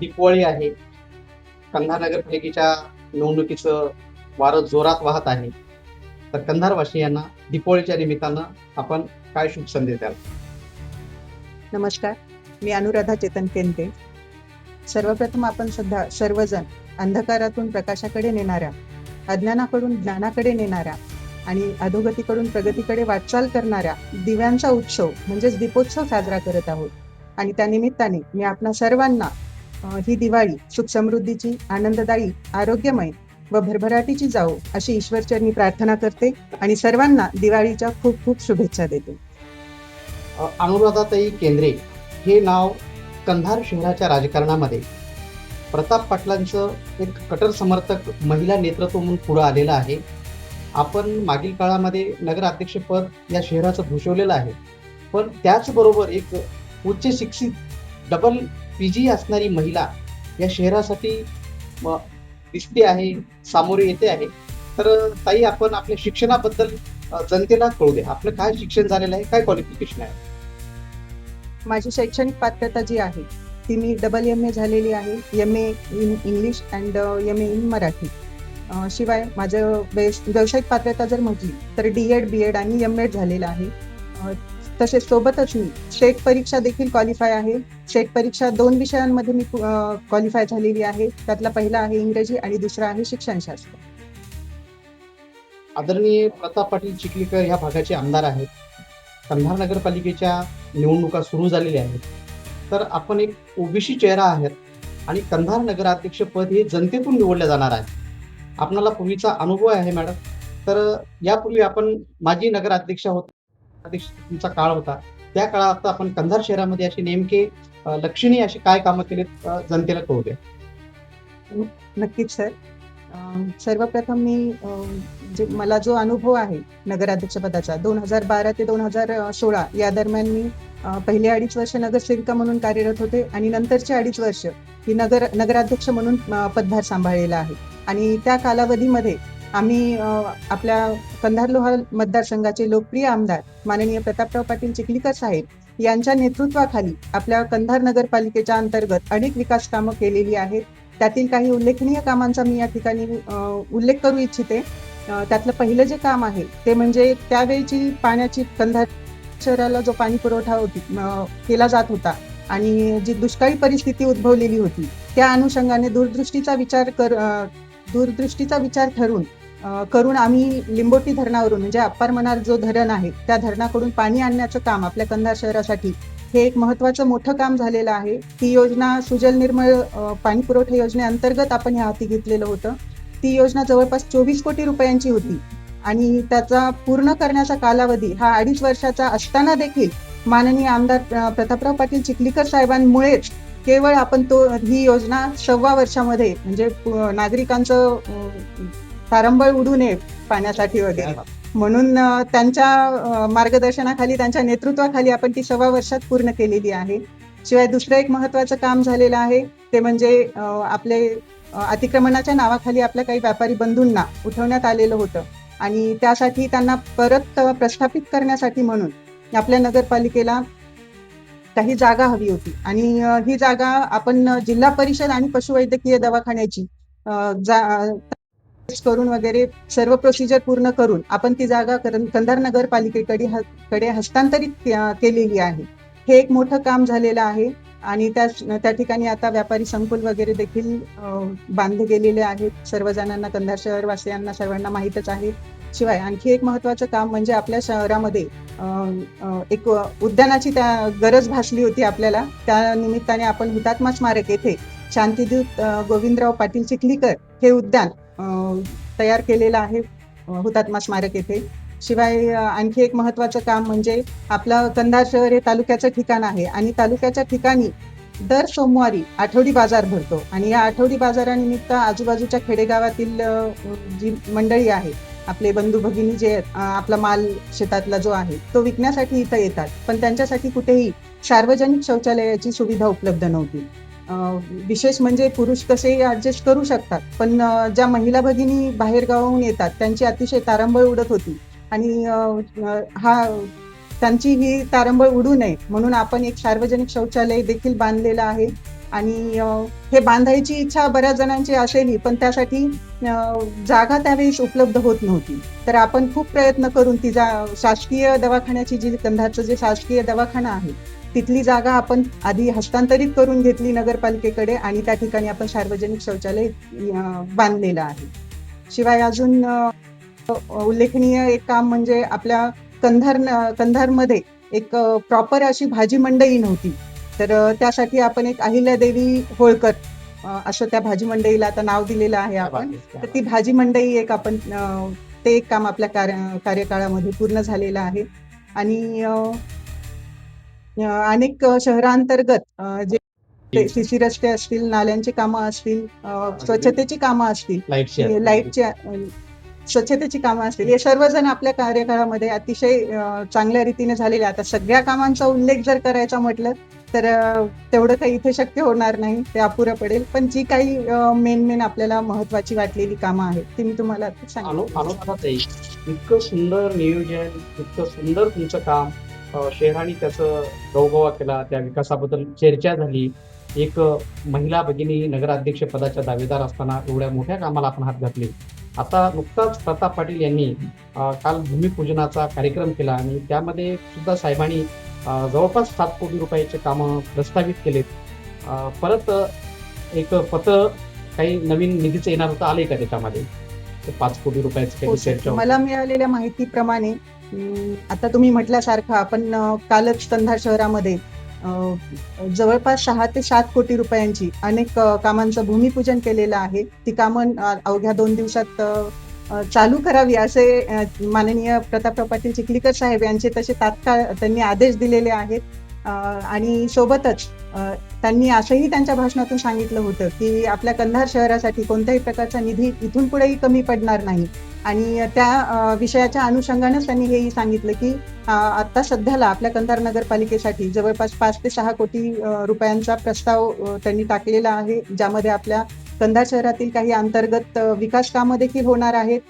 दीपावळी आहे. कंधार नगरपालिकेच्या निवडणुकीचं वारं जोरात वाहत आहे. तर कंधारवासियांना दीपावळीच्या निमित्तानं आपण काय शुभ संदेश द्याल? नमस्कार. मी अनुराधा चेतन केंद्रे सर्वप्रथम आपण सध्या सर्वजण अंधकारातून प्रकाशाकडे नेणाऱ्या अज्ञानाकडून ज्ञानाकडे नेणाऱ्या आणि अधोगतीकडून प्रगतीकडे वाटचाल करणाऱ्या दिव्यांचा उत्सव म्हणजेच दीपोत्सव साजरा करत आहोत. आणि त्या निमित्ताने मी आपणा सर्वांना ही दिवाळी सुख समृद्धीची आनंददायी आरोग्यमय व भरभराटीची जाऊ अशी ईश्वरचरणी प्रार्थना करते आणि सर्वांना दिवाळीच्या खूप खूप शुभेच्छा देते. अनुराधाताई केंद्रे हे नाव कंधार शहराच्या राजकारणामध्ये. प्रताप पाटलांचं एक कटर समर्थक महिला नेतृत्व म्हणून पुढं आलेलं आहे. आपण मागील काळामध्ये नगराध्यक्षपद या शहराचं भूषवलेलं आहे. पण त्याचबरोबर एक उच्च शिक्षित डबल पी जी असणारी महिला या शहरासाठी दिसते आहे सामोरे येते आहे. तर ताई आपण आपल्या शिक्षणाबद्दल जनतेला कळू द्या. आपलं काय शिक्षण झालेलं आहे? काय क्वालिफिकेशन आहे? माझी शैक्षणिक पात्रता जी आहे ती मी डबल एम ए झालेली आहे. M A in English and M A in Marathi शिवाय माझं व्यावसायिक पात्रता जर म्हटली तर डी एड बी एड आणि एम एड झालेलं आहे. तसेच सोबतच मी स्टेट परीक्षा देखील क्वालिफाय आहे. स्टेट परीक्षा दोन विषयांमध्ये मी क्वालिफाय झालेली आहे. त्यातला पहिला आहे इंग्रजी आणि दुसरा आहे शिक्षणशास्त्र. आदरणीय प्रताप पाटील चिखलीकर ह्या भागाचे आमदार आहेत. कंधार नगरपालिकेच्या निवडणुका सुरू झालेल्या आहेत. तर आपण एक ओबीसी चेहरा आहेत आणि कंधार नगराध्यक्ष पद हे जनतेतून निवडले जाणार आहे. आपणाला पूर्वीचा अनुभव आहे मॅडम. तर यापूर्वी आपण माजी नगराध्यक्ष होत अध्यक्ष तुमचा काळ होता. त्या काळात आपण कंधार शहरामध्ये असे नेमके लक्षणीय असे काय कामं केलेत जनतेला कळू द्या. नक्कीच सर. सर्वप्रथम मी जे मला जो अनुभव आहे नगराध्यक्षपदाचा दोन हजार बारा ते दोन हजार सोळा या दरम्यान मी पहिले अडीच वर्ष नगरसेविका म्हणून कार्यरत होते आणि नंतरचे अडीच वर्ष ही नगर नगराध्यक्ष म्हणून पदभार सांभाळलेला आहे. आणि त्या कालावधीमध्ये आम्ही आपल्या कंधार लोहार मतदारसंघाचे लोकप्रिय आमदार माननीय प्रतापराव पाटील चिखलीकर साहेब यांच्या नेतृत्वाखाली आपल्या कंधार नगरपालिकेच्या अंतर्गत अनेक विकास कामं केलेली आहेत. त्यातील काही उल्लेखनीय कामांचा मी या ठिकाणी उल्लेख करू इच्छिते. त्यातलं पहिलं जे काम आहे ते म्हणजे त्यावेळची पाण्याची कंधार शहराला जो पाणी पुरवठा होती केला जात होता आणि जी दुष्काळी परिस्थिती उद्भवलेली होती त्या अनुषंगाने दूरदृष्टीचा विचार कर दूरदृष्टीचा विचार ठरून करून आम्ही लिंबोटी धरणावरून म्हणजे अप्पार मनार जो धरण आहे त्या धरणाकडून पाणी आणण्याचं काम आपल्या कंधार शहरासाठी हे एक महत्वाचं मोठं काम झालेलं आहे. ती योजना सुजल निर्मळ पाणी पुरवठा योजनेअंतर्गत आपण ह्या हाती घेतलेलं होतं. ती योजना जवळपास चोवीस कोटी रुपयांची होती आणि त्याचा पूर्ण करण्याचा कालावधी हा अडीच वर्षाचा असताना देखील माननीय आमदार प्रतापराव पाटील चिखलीकर साहेबांमुळेच केवळ आपण तो ही योजना सव्वा वर्षामध्ये म्हणजे नागरिकांचं तारंबळ उडू नये पाण्यासाठी वगैरे. म्हणून त्यांच्या मार्गदर्शनाखाली त्यांच्या नेतृत्वाखाली आपण ती सव्वा वर्षात पूर्ण केलेली आहे. शिवाय दुसरं एक महत्वाचं काम झालेलं आहे ते म्हणजे आपले अतिक्रमणाच्या नावाखाली आपल्या काही व्यापारी बंधूंना उठवण्यात आलेलं होतं. आणि त्यासाठी त्यांना परत प्रस्थापित करण्यासाठी म्हणून आपल्या नगरपालिकेला काही जागा हवी होती. आणि ही जागा आपण जिल्हा परिषद आणि पशुवैद्यकीय दवाखान्याची करून वगैरे सर्व प्रोसिजर पूर्ण करून आपण ती जागा कंधार नगरपालिकेकडे कडे हस्तांतरित केलेली आहे. हे एक मोठं काम झालेलं आहे आणि त्या ठिकाणी आता व्यापारी संकुल वगैरे देखील बांधले गेलेले आहेत. सर्व जणांना कंधार शहरवासियांना सर्वांना माहीतच आहे. शिवाय आणखी एक महत्वाचं काम म्हणजे आपल्या शहरामध्ये एक उद्यानाची त्या गरज भासली होती आपल्याला. त्या निमित्ताने आपण हुतात्मा स्मारक येथे शांतीदूत गोविंदराव पाटील चिखलीकर हे उद्यान तयार केलेलं आहे हुतात्मा स्मारक येथे. शिवाय आणखी एक महत्वाचं काम म्हणजे आपलं कंधार शहर हे तालुक्याचं ठिकाण आहे आणि तालुक्याच्या ठिकाणी दर सोमवारी आठवडी बाजार भरतो. आणि या आठवडी बाजारानिमित्त आजूबाजूच्या खेडेगावातील जी मंडळी आहे आपले बंधू भगिनी जे आहेत, आपला माल शेतातला जो आहे तो विकण्यासाठी इथं येतात. पण त्यांच्यासाठी कुठेही सार्वजनिक शौचालयाची सुविधा उपलब्ध नव्हती. विशेष म्हणजे पुरुष कसेही ऍडजस्ट करू शकतात. पण ज्या महिला भगिनी बाहेर गावाहून येतात त्यांची अतिशय तारंबळ उडत होती. आणि हा त्यांची ही तारंबळ उडू नये. म्हणून आपण एक सार्वजनिक शौचालय देखील बांधलेलं आहे. आणि हे बांधायची इच्छा बऱ्याच जणांची असेली पण त्यासाठी जागा त्यावेळेस उपलब्ध होत नव्हती. तर आपण खूप प्रयत्न करून ती जा शासकीय दवाखान्याची जी कंधारचं जे शासकीय दवाखाना आहे तिथली जागा आपण आधी हस्तांतरित करून घेतली नगरपालिकेकडे आणि त्या ठिकाणी आपण सार्वजनिक शौचालय बांधलेलं आहे. शिवाय अजून उल्लेखनीय एक काम म्हणजे आपल्या कंधार कंधारमध्ये एक प्रॉपर अशी भाजी मंडई नव्हती. तर त्यासाठी आपण एक अहिल्यादेवी होळकर अ, असं त्या भाजी मंडईला आता नाव दिलेलं आहे आपण. तर ती भाजी मंडई एक आपण ते एक काम आपल्या कार्य कार्यकाळामध्ये पूर्ण झालेलं आहे. आणि अनेक शहरांतर्गत जे सीसी रस्ते असतील नाल्यांची कामं असतील स्वच्छतेची कामं असतील लाईटची लाईटची अ, स्वच्छतेची कामं असतील. हे सर्वजण आपल्या कार्यकाळामध्ये अतिशय चांगल्या रीतीने झालेले. आता सगळ्या कामांचा उल्लेख जर करायचा म्हटलं तर तेवढं काही इथे शक्य होणार नाही ते अपुरं पडेल. पण जी काही मेन मेन आपल्याला महत्वाची वाटलेली कामं आहेत ती मी तुम्हाला आता इतकं सुंदर नियोजन इतकं सुंदर तुमचं काम शहराने त्याचं गौगवा केला त्या विकासाबद्दल चर्चा झाली. एक महिला भगिनी नगराध्यक्ष पदाच्या दावेदार असताना एवढ्या मोठ्या कामाला आपण हात घातले. आता नुकताच प्रताप पाटील यांनी काल भूमिपूजनाचा कार्यक्रम केला आणि त्यामध्ये सुद्धा साहेबांनी जवळपास सात कोटी रुपयाचे कामं प्रस्तावित केलेत. परत एक पत काही नवीन निधीचं येणार होतं आलंय का त्याच्यामध्ये? पाच कोटी रुपयाचं हो. मला मिळालेल्या माहितीप्रमाणे आता तुम्ही म्हटल्यासारखं आपण कालच कंधार शहरामध्ये जवळपास सहा ते सात कोटी रुपयांची अनेक कामांचं भूमिपूजन केलेलं आहे. ती कामं अवघ्या दोन दिवसात चालू करावी असे माननीय प्रतापराव पाटील चिखलीकर साहेब यांचे तसे तात्काळ त्यांनी आदेश दिलेले आहेत. आणि सोबतच त्यांनी असंही त्यांच्या भाषणातून सांगितलं होतं की आपल्या कंधार शहरासाठी कोणत्याही प्रकारचा निधी इथून पुढेही कमी पडणार नाही. आणि त्या विषयाच्या अनुषंगानेच त्यांनी हेही सांगितलं की आता सध्याला आपल्या कंधार नगरपालिकेसाठी जवळपास पाच ते सहा कोटी रुपयांचा प्रस्ताव त्यांनी टाकलेला आहे ज्यामध्ये आपल्या कंधार शहरातील काही अंतर्गत विकास कामं देखील होणार आहेत.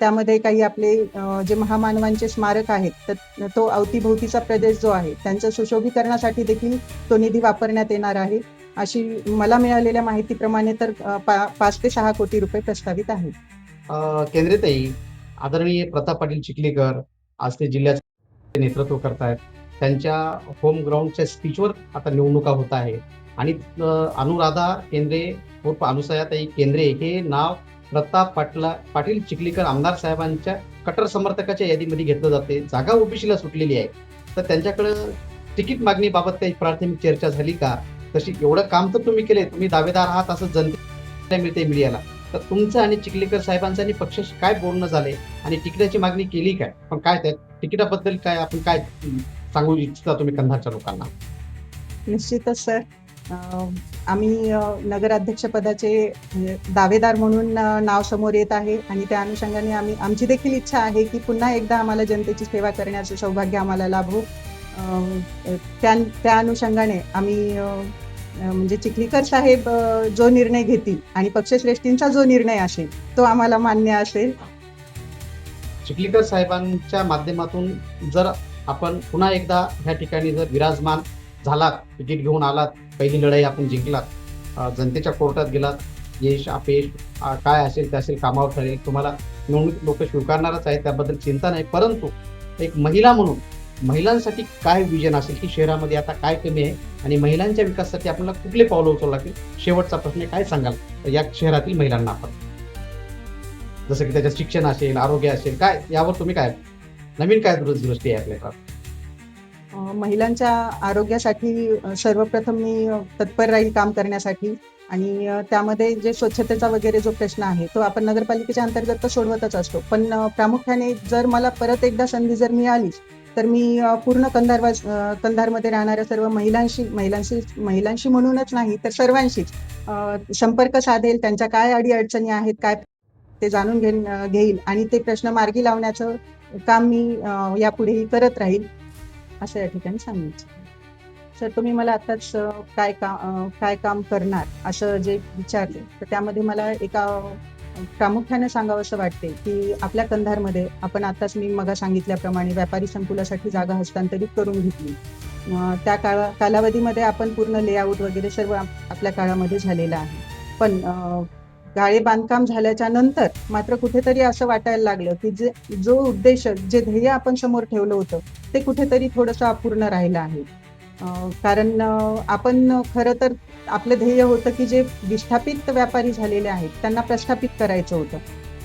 त्यामध्ये काही आपले जे महामानवांचे स्मारक आहेत तर तो अवतीभोवतीचा प्रदेश जो आहे त्यांच्या सुशोभीकरणासाठी देखील तो निधी वापरण्यात येणार आहे. अशी मला मिळालेल्या माहितीप्रमाणे तर पा- पाच ते सहा कोटी रुपये प्रस्तावित आहेत. अ, केंद्रीयताई आदरणीय प्रताप पाटील चिखलीकर आज ते जिल्ह्याचे नेतृत्व करतायत. त्यांच्या होम ग्राउंडच्या स्पीचवर आता निवडणुका होत आहे आणि अनुराधा केंद्रे उर्फ अनुसयाताई केंद्रे हे नाव प्रताप पाटला पाटील चिखलीकर आमदार साहेबांच्या कट्टर समर्थकाच्या यादीमध्ये घेतलं जाते. जागा ओबीसीला सुटलेली आहे. तर त्यांच्याकडं तिकीट मागणीबाबत काही प्राथमिक चर्चा झाली का? तशी एवढं काम तर तुम्ही केले तुम्ही दावेदार आहात असं जनतेला मिळते मीडियाला. तर तुमचं आणि चिखलीकर साहेबांचं आणि पक्षाशी काय बोलणं झाले आणि तिकिटाची मागणी केली काय? पण काय त्या तिकिटाबद्दल काय आपण काय सांगू इच्छिता तुम्ही कंधारच्या लोकांना? निश्चितच सर. आम्ही नगराध्यक्षपदाचे म्हणजे दावेदार म्हणून नाव समोर येत आहे आणि त्या अनुषंगाने आम्ही आमची देखील इच्छा आहे की पुन्हा एकदा आम्हाला जनतेची सेवा करण्याचं सौभाग्य आम्हाला लाभो. त्या त्या अनुषंगाने आम्ही म्हणजे चिखलीकर साहेब जो निर्णय घेतील आणि पक्षश्रेष्ठींचा जो निर्णय असेल तो आम्हाला मान्य असेल. चिखलीकर साहेबांच्या माध्यमातून जर आपण पुन्हा एकदा ह्या ठिकाणी जर विराजमान झालात तिकीट घेऊन आलात पहिली लढाई आपण जिंकलात जनतेच्या कोर्टात गेलात. यश अपयश काय असेल ते असेल कामावर ठरेल. तुम्हाला निवडणूक लोक स्वीकारणारच आहेत त्याबद्दल चिंता नाही. परंतु एक महिला म्हणून महिलांसाठी काय विजन असेल की शहरामध्ये आता काय कमी आहे आणि महिलांच्या विकासासाठी आपल्याला कुठले पावलं उचलू लागतील? शेवटचा प्रश्न काय सांगाल? या शहरातील महिलांना आपण. जसं की त्याच्यात शिक्षण असेल आरोग्य असेल काय? यावर तुम्ही काय? नवीन काय दृ- दृष्टी आहे आपल्याकडे? महिलांच्या आरोग्यासाठी सर्वप्रथम मी तत्पर राहील काम करण्यासाठी. आणि त्यामध्ये जे स्वच्छतेचा वगैरे जो प्रश्न आहे तो आपण नगरपालिकेच्या अंतर्गत तर सोडवतच असतो. पण प्रामुख्याने जर मला परत एकदा संधी जर मिळालीच तर मी पूर्ण कंधारवा कंधारमध्ये राहणाऱ्या सर्व महिलांशी महिलांशी महिलांशी म्हणूनच नाही तर सर्वांशीच संपर्क साधेल त्यांच्या काय अडीअडचणी आहेत काय ते जाणून घे घेईल. आणि ते प्रश्न मार्गी लावण्याचं काम मी यापुढेही करत राहील. असं या ठिकाणी सांगायचं. सर तुम्ही मला आताच काय का काय काम करणार असं जे विचारले तर त्यामध्ये मला एका प्रामुख्याने सांगावंसं वाटते की आपल्या कंधारमध्ये आपण आताच मी मगा सांगितल्याप्रमाणे व्यापारी संकुलासाठी जागा हस्तांतरित करून घेतली. त्या काळा कालावधीमध्ये आपण पूर्ण लेआउट वगैरे सर्व आपल्या काळामध्ये झालेलं आहे. पण गाळे बांधकाम झाल्याच्यानंतर मात्र कुठेतरी असं वाटायला लागलं की जे जो उद्देश जे ध्येय आपण समोर ठेवलं होतं ते कुठेतरी थोडंसं अपूर्ण राहिलं आहे. कारण आपण खरं तर आपलं ध्येय होतं की जे विस्थापित व्यापारी झालेले आहेत त्यांना प्रस्थापित करायचं होतं.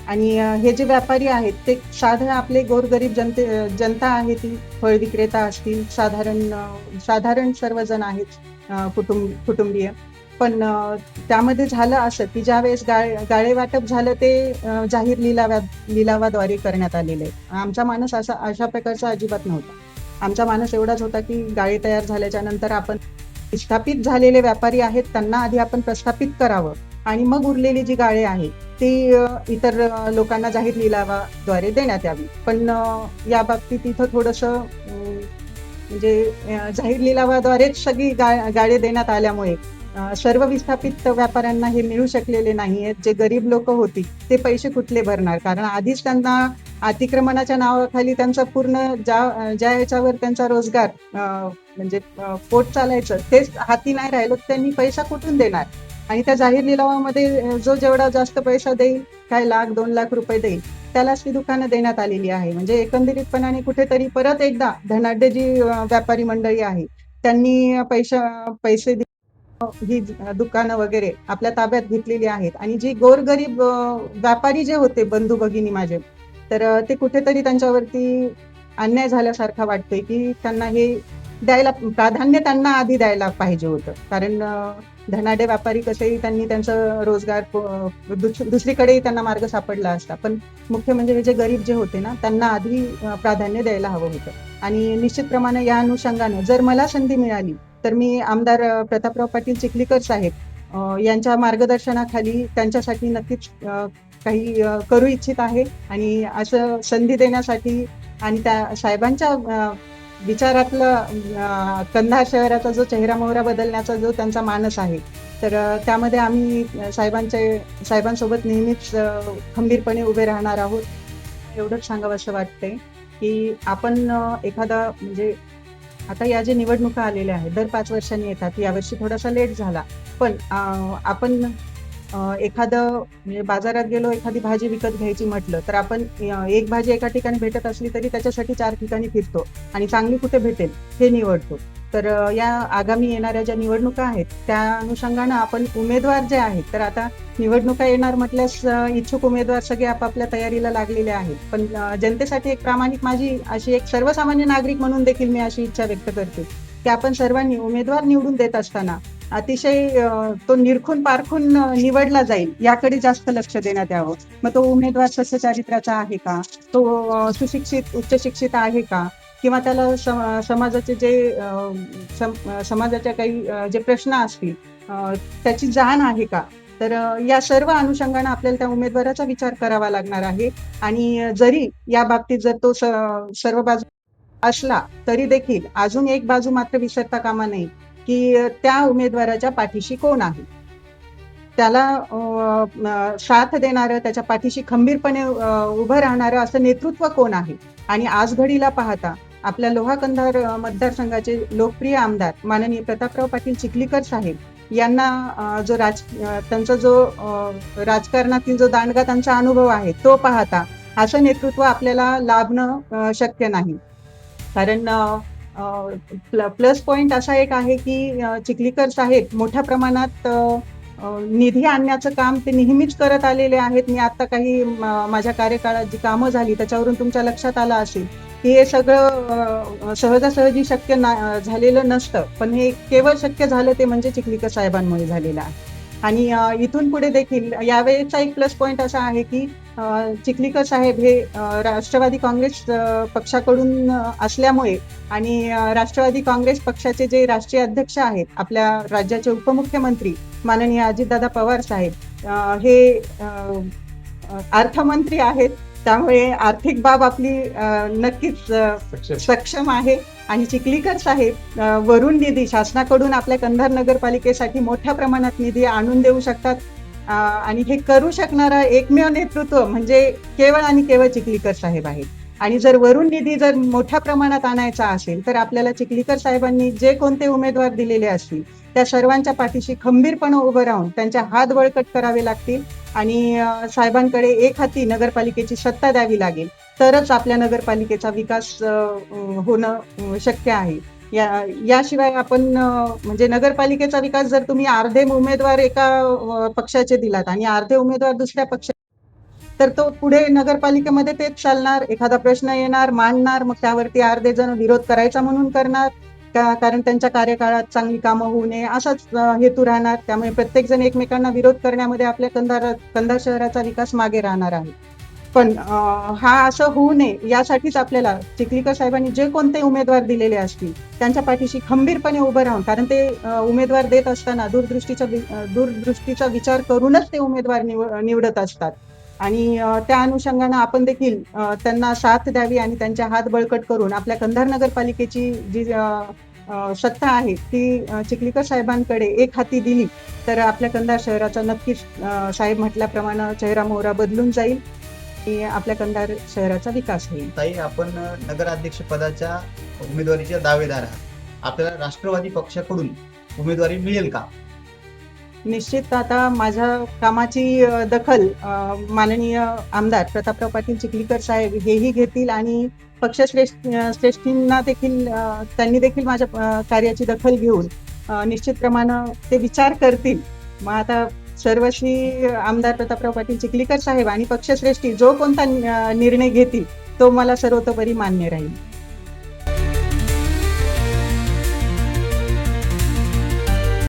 आणि हे जे व्यापारी आहेत ते साधं आपले गोरगरीब जनते जनता आहे ती फळ विक्रेता असतील साधारण साधारण सर्वजण आहेत कुटुंब कुटुंबीय. पण त्यामध्ये झालं असं की ज्यावेळेस गाळे गाळे वाटप झालं ते जाहीर लिलाव्या लिलावाद्वारे करण्यात आलेले. आमचा मानस असा अशा प्रकारचा अजिबात नव्हता. आमचा मानस एवढाच होता की गाळे तयार झाल्याच्यानंतर आपण स्थापित झालेले व्यापारी आहेत त्यांना आधी आपण प्रस्थापित करावं. आणि मग उरलेली जी गाळे आहेत ती इतर लोकांना जाहीर लिलावाद्वारे देण्यात यावी. पण या बाबतीत इथं थोडंसं म्हणजे जाहीर लिलावाद्वारेच सगळी गा गाळे देण्यात आल्यामुळे सर्व विस्थापित व्यापाऱ्यांना हे मिळू शकलेले नाही आहेत जे गरीब लोक होती ते पैसे कुठले भरणार? कारण आधीच त्यांना अतिक्रमणाच्या नावाखाली त्यांचा पूर्ण ज्या ज्या ह्याच्यावर त्यांचा रोजगार म्हणजे पोट चालायचं तेच हाती नाही राहिलं तर त्यांनी पैसा कुठून देणार? आणि त्या जाहीर लिलावामध्ये जो जेवढा जास्त पैसा देईल काय लाख दोन लाख रुपये देईल त्यालाच ती दुकानं देण्यात आलेली आहे. म्हणजे एकंदरीतपणाने कुठेतरी परत एकदा धनाढ्य जी व्यापारी मंडळी आहे त्यांनी पैसा पैसे दे- ही दुकानं वगैरे आपल्या ताब्यात घेतलेली आहेत आणि जी गोरगरीब व्यापारी जे होते बंधू भगिनी माझे तर ते कुठेतरी त्यांच्यावरती अन्याय झाल्यासारखा वाटतोय की त्यांना हे द्यायला प्राधान्य त्यांना आधी द्यायला पाहिजे होतं. कारण धनाडे व्यापारी कसेही त्यांनी त्यांचा रोजगार दुसरीकडेही त्यांना मार्ग सापडला असता. पण मुख्य म्हणजे हे जे गरीब जे होते ना त्यांना आधी प्राधान्य द्यायला हवं होतं. आणि निश्चित प्रमाणे या अनुषंगाने जर मला संधी मिळाली तर मी आमदार प्रतापराव पाटील चिखलीकर साहेब यांच्या मार्गदर्शनाखाली त्यांच्यासाठी नक्कीच काही करू इच्छित आहे आणि असं संधी देण्यासाठी आणि त्या साहेबांच्या विचारातलं कंधार शहराचा जो चेहरा मोहरा बदलण्याचा जो त्यांचा मानस आहे तर त्यामध्ये आम्ही साहेबांचे साहेबांसोबत नेहमीच खंबीरपणे उभे राहणार आहोत. एवढंच सांगावं असं वाटतंय की आपण एखादा म्हणजे आता या जे निवडणुका आलेल्या आहेत दर पाच वर्षांनी येतात यावर्षी थोडासा लेट झाला. पण आपण एखादं म्हणजे बाजारात गेलो एखादी भाजी विकत घ्यायची म्हटलं तर आपण एक भाजी एका ठिकाणी भेटत असली तरी त्याच्यासाठी चार ठिकाणी फिरतो आणि चांगली कुठे भेटेल हे निवडतो. तर या आगामी येणाऱ्या ज्या निवडणुका आहेत त्या अनुषंगानं आपण उमेदवार जे आहेत तर आता निवडणुका येणार म्हटल्यास इच्छुक उमेदवार सगळे आपापल्या तयारीला लागलेले आहेत. पण जनतेसाठी एक प्रामाणिक माझी अशी एक सर्वसामान्य नागरिक म्हणून देखील मी अशी इच्छा व्यक्त करते की आपण सर्वांनी उमेदवार निवडून देत असताना अतिशय तो निरखून पारखून निवडला जाईल याकडे जास्त लक्ष देण्यात यावं. मग तो उमेदवार सस्य चारित्र्याचा आहे का? तो सुशिक्षित उच्च शिक्षित आहे का? किंवा त्याला सम- समाजाचे जे सम- समाजाच्या काही जे प्रश्न असतील त्याची जाण आहे का? तर या सर्व अनुषंगाने आपल्याला त्या उमेदवाराचा विचार करावा लागणार आहे. आणि जरी या बाबतीत जर तो सर्व बाजू असला तरी देखील अजून एक बाजू मात्र विसरता कामा नये की त्या उमेदवाराच्या पाठीशी कोण आहे? त्याला साथ देणारं त्याच्या पाठीशी खंबीरपणे उभं राहणारं असं नेतृत्व कोण आहे? आणि आज घडीला पाहता आपल्या लोहा कंधार मतदारसंघाचे लोकप्रिय आमदार माननीय प्रतापराव पाटील चिखलीकर साहेब यांना जो राज त्यांचा जो राजकारणातील जो दांडगा त्यांचा अनुभव आहे तो पाहता असं नेतृत्व आपल्याला लाभणं शक्य नाही. कारण प्लस पॉइंट असा एक आहे की चिखलीकर साहेब मोठ्या प्रमाणात निधी आणण्याचं काम ते नेहमीच करत आलेले आहेत. मी आता काही माझ्या कार्यकाळात जी कामं झाली त्याच्यावरून तुमच्या लक्षात आलं असेल. हे सगळं सहजासहजी शक्य ना झालेलं नसतं. पण हे केवळ शक्य झालं ते म्हणजे चिखलीकर साहेबांमुळे झालेलं आहे. आणि इथून पुढे देखील यावेळेचा एक प्लस पॉइंट असा आहे की चिखलीकर साहेब हे राष्ट्रवादी काँग्रेस पक्षाकडून असल्यामुळे आणि राष्ट्रवादी काँग्रेस पक्षाचे जे राष्ट्रीय अध्यक्ष आहेत आपल्या राज्याचे उपमुख्यमंत्री माननीय अजितदादा पवार साहेब हे अर्थमंत्री आहेत. त्यामुळे आर्थिक बाब आपली नक्कीच सक्षम. आहे. आणि चिखलीकर साहेब अ, वरून निधी शासनाकडून आपल्या कंधार नगरपालिकेसाठी मोठ्या प्रमाणात निधी आणून देऊ शकतात. आणि हे करू शकणारा एकमेव नेतृत्व म्हणजे केवळ आणि केवळ चिखलीकर साहेब आहेत. आणि जर वरून निधी जर मोठ्या प्रमाणात आणायचा असेल तर आपल्याला चिखलीकर साहेबांनी जे कोणते उमेदवार दिलेले असतील त्या सर्वांच्या पाठीशी खंबीरपणे उभं राहून त्यांच्या हात बळकट करावे लागतील आणि साहेबांकडे एक हाती नगरपालिकेची सत्ता द्यावी लागेल तरच आपल्या नगरपालिकेचा विकास होणं शक्य आहे. या याशिवाय आपण म्हणजे नगरपालिकेचा विकास जर तुम्ही अर्धे उमेदवार एका पक्षाचे दिलात आणि अर्धे उमेदवार दुसऱ्या पक्ष तर तो पुढे नगरपालिकेमध्ये तेच चालणार एखादा प्रश्न येणार मांडणार मग त्यावरती अर्धे जण विरोध करायचा म्हणून करणार का कारण त्यांच्या कार्यकाळात चांगली कामं होऊ नये असाच हेतू राहणार. त्यामुळे प्रत्येक जण एकमेकांना विरोध करण्यामध्ये आपल्या कंधार कंधार शहराचा विकास मागे राहणार आहे. पण हा असं होऊ नये यासाठीच आपल्याला चिखलीकर साहेबांनी जे कोणते उमेदवार दिलेले असतील त्यांच्या पाठीशी खंबीरपणे उभं राहून कारण ते उमेदवार देत असताना दूरदृष्टीचा दूरदृष्टीचा विचार करूनच ते उमेदवार निवडत असतात. आणि त्या अनुषंगानं आपण देखील त्यांना साथ द्यावी आणि त्यांच्या हात बळकट करून आपल्या कंधार नगरपालिकेची जी सत्ता आहे ती चिखलीकर साहेबांकडे एक हाती दिली तर आपल्या कंधार शहराचा नक्कीच साहेब म्हटल्याप्रमाणे चेहरा मोहरा बदलून जाईल आणि आपल्या कंधार शहराचा विकास होईल. ताई आपण नगराध्यक्ष पदाच्या उमेदवारीच्या दावेदार आहात. आपल्याला राष्ट्रवादी पक्षाकडून उमेदवारी मिळेल का? निश्चित आता माझ्या कामाची दखल माननीय आमदार प्रतापराव पाटील चिखलीकर साहेब हेही घेतील आणि पक्षश्रेष्ठ श्रेष्ठींना देखील त्यांनी देखील माझ्या कार्याची दखल घेऊन निश्चित प्रमाणे ते विचार करतील. मग आता सर्वश्री आमदार प्रतापराव पाटील चिखलीकर साहेब आणि पक्षश्रेष्ठी जो कोणता निर्णय घेतील तो मला सर्वतोपरी मान्य राहील.